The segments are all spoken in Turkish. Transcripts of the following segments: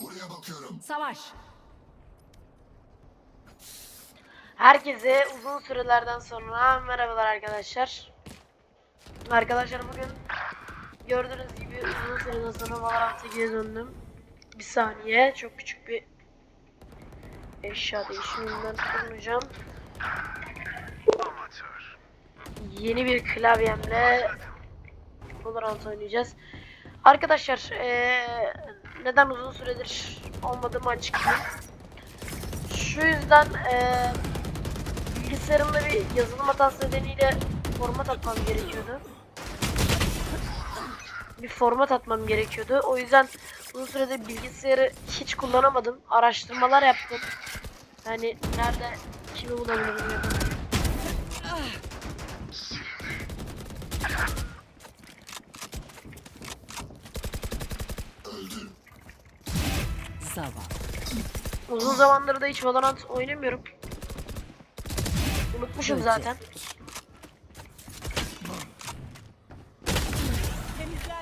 Buraya bakıyorum. Savaş. Herkese uzun sürelerden sonra merhabalar arkadaşlar. Arkadaşlar bugün gördüğünüz gibi uzun süreden sonra Valorant'a geri döndüm. Bir saniye çok küçük bir eşya değişiminden bulunacağım. Yeni bir klavyemle Valorant oynayacağız. Arkadaşlar eee, neden uzun süredir olmadığımı açıklayayım. Şu yüzden eee bilgisayarımda bir yazılım hatası nedeniyle format atmam gerekiyordu. Bir format atmam gerekiyordu. O yüzden uzun süredir bilgisayarı hiç kullanamadım. Araştırmalar yaptım. Yani nerede kimi bulabilirim ya da- Öldü. Zavallı. Uzun zamandır da hiç Valorant oynamıyorum. Unutmuşum zaten.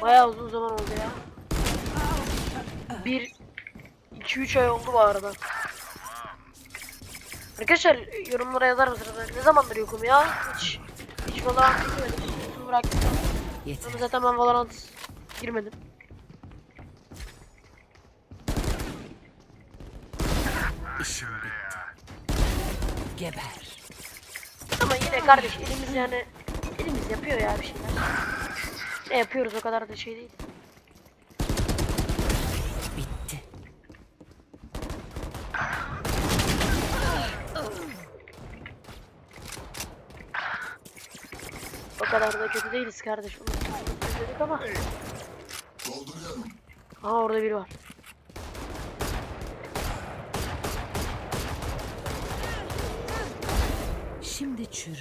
Bayağı uzun zaman oldu ya. Bir, iki, üç ay oldu bu arada. Arkadaşlar yorumlara yazar mısınız? Ne zamandır yokum ya? Hiç, hiç Valorant girmedim. Bıraktım. Zaten ben Valorant girmedim. İşim bitti. Geber. Ama yine kardeş elimiz yani elimiz yapıyor ya bir şeyler. Ne yapıyoruz o kadar da şey değil. Bitti. O kadar da kötü değiliz kardeş. Onu dedik ama. Dolduruyorum. Aha orada biri var. Şimdi çürü.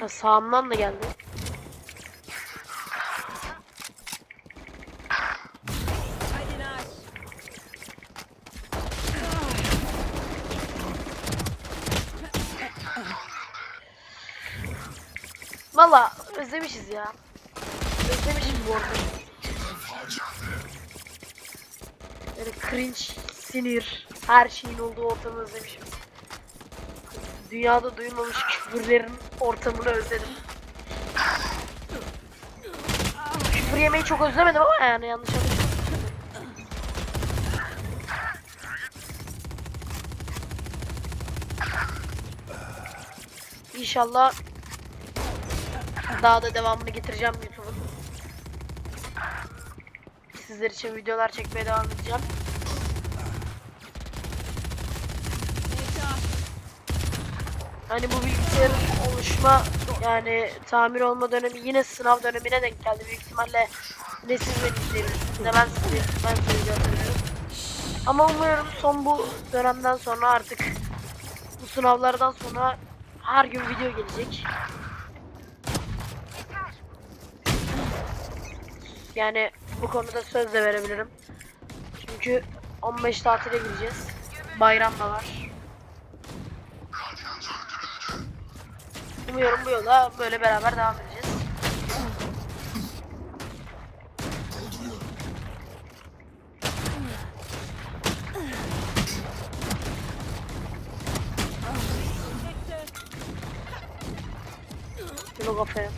Ha, sağımdan da geldi. Valla özlemişiz ya. Özlemişim bu ortamı. Böyle cringe, sinir, her şeyin olduğu ortamı özlemişim. Dünyada duyulmamış küfürlerin ortamını özledim. Küfür yemeyi çok özlemedim ama yani yanlış anlaşılmasın. İnşallah daha da devamını getireceğim YouTube'un. Sizler için videolar çekmeye devam edeceğim. Hani bu bilgisayarın oluşma yani tamir olma dönemi yine sınav dönemine denk geldi. Büyük ihtimalle ne siz beni ne ben sizi ben sizi gönderiyorum. Ama umuyorum son bu dönemden sonra artık bu sınavlardan sonra her gün video gelecek. Yani bu konuda söz de verebilirim. Çünkü 15 tatile gireceğiz. Bayram da var. Umuyorum bu yola böyle beraber devam edeceğiz. Şunu kafaya.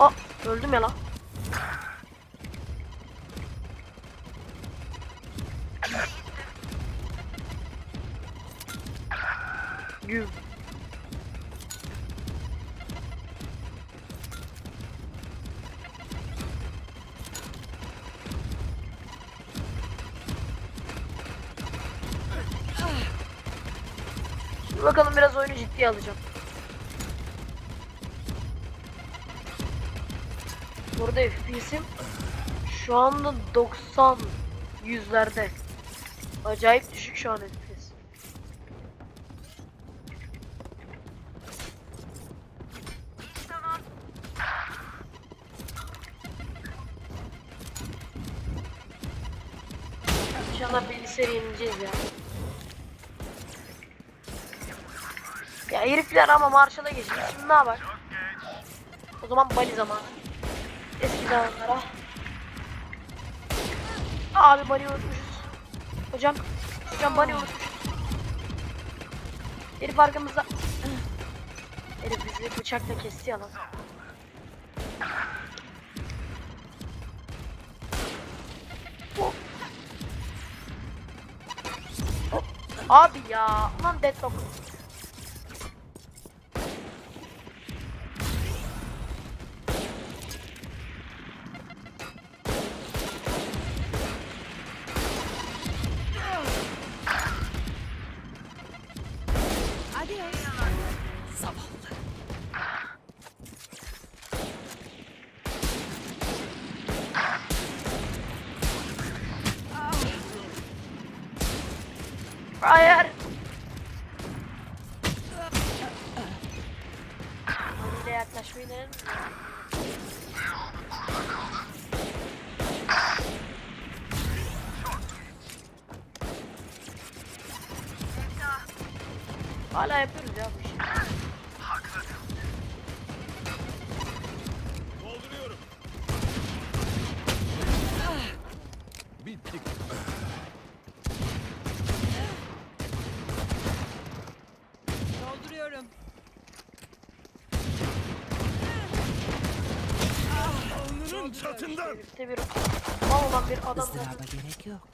Aa, öldüm ya lan. Güm. Bakalım biraz oyunu ciddiye alacağım. Burada FPS'im şu anda 90 yüzlerde. Acayip düşük şu an FPS. İnşallah bilgisayarı yenileceğiz ya. Ya herifler ama Marshall'a geçmiş. Şimdi ne yapar? O zaman Bali zamanı. Eski zamanlara. Abi Bali unutmuşuz. Hocam. Hocam Bali unutmuşuz. Herif arkamızda. Herif bizi bıçakla kesti ya lan. Hop. Hop. Abi ya. Ulan deadlock. Hayır. Haliyle yaklaşmayı dener misin? Hala yapıyoruz ya bu işi. Bittik. Alnının çatından. Herifte bir mal olan bir adam Izdıraba gerek yok.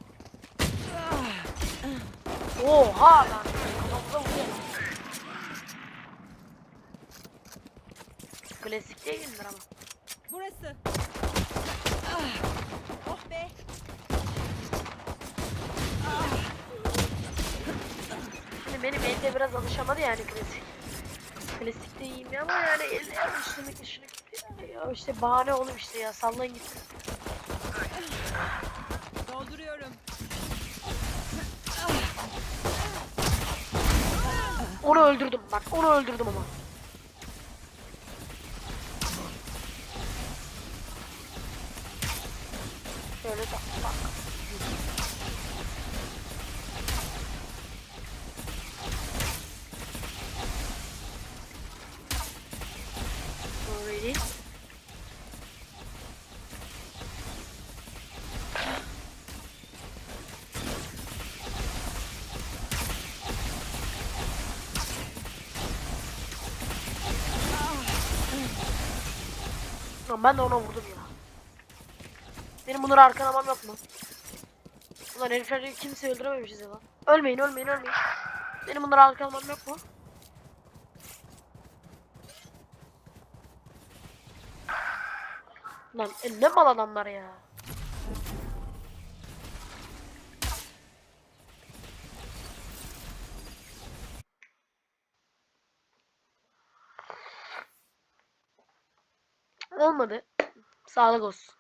Oha lan. Klasik değildir ama. Burası. Oh be. Şimdi benim elde biraz alışamadı yani klasik. Klasik de iyiyim ama yani elde alıştırmak işini ya işte bahane oğlum işte ya sallayın gitsin. Dolduruyorum. Onu öldürdüm bak onu öldürdüm ama. Şöyle bak bak. Already. Lan ben de ona vurdum ya. Benim bunları arkalamam yok mu? Ulan herifleri kimse öldürememişiz ya lan. Ölmeyin ölmeyin ölmeyin. Benim bunları arkalamam yok mu? Lan e, ne mal adamlar ya. Olmadı. Sağlık olsun.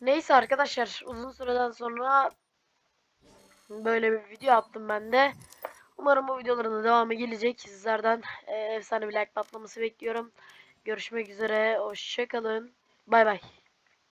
Neyse arkadaşlar uzun süreden sonra böyle bir video attım ben de. Umarım bu videoların devamı gelecek. Sizlerden e, efsane bir like patlaması bekliyorum. Görüşmek üzere. Hoşçakalın. Bay bay.